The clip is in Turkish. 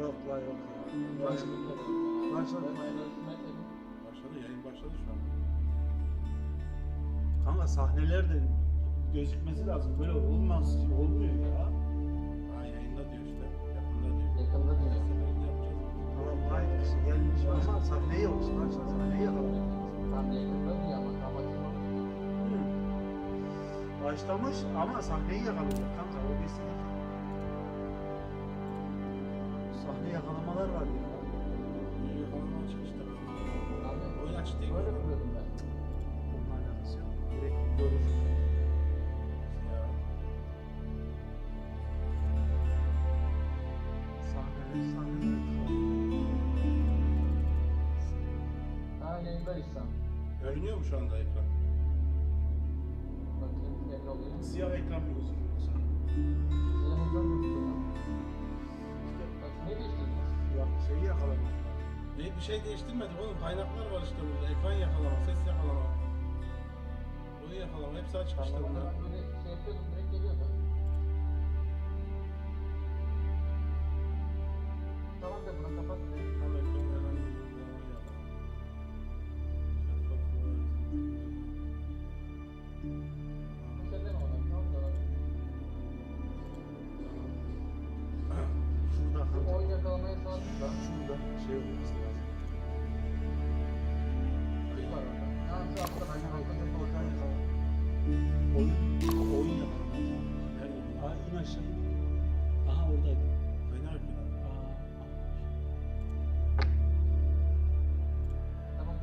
Yok la yok. Başladı. Başladı. Başladı. Yayın başladı şu an. Kanka sahneler de gözükmesi lazım. Böyle olmaz. Olmuyor ya. Ha yayında diyor işte. Yakında diyor. Yakında diyor. seferinde yapacağız. Tamam hayır kişi gelmiş ama sahne yok. Başta sahneyi yakalamak lazım. Tam yakında diyor ama. Başlamış ama sahneyi yakalayacak kanka. O bir. Sahne yakalamalar var ya. Yakalama. Abi Oyun değil. böyle kuruyordum ben. Onunla alakası yok. Direkt görür. Ya. Sahneler, sahneler. Ha yayındayız şu an. Görünüyor mu şu anda ekran? Bakayım belli oluyor. Siyah ekran mı gözüküyor E, bir şey değiştirmedik oğlum. Kaynaklar var işte burada. Ekran yakalama, ses yakalama. Oyun yakalama. Hepsi açık işte bunlar. böyle şey yapıyordum direkt geliyordu. Bizim oyun yakalamaya şey olması lazım. Kıyım var orada. Yani şu hafta ben kalkacak olacağım ya Yani aa, in. Aha oradaydı. Kaynar. Tamam.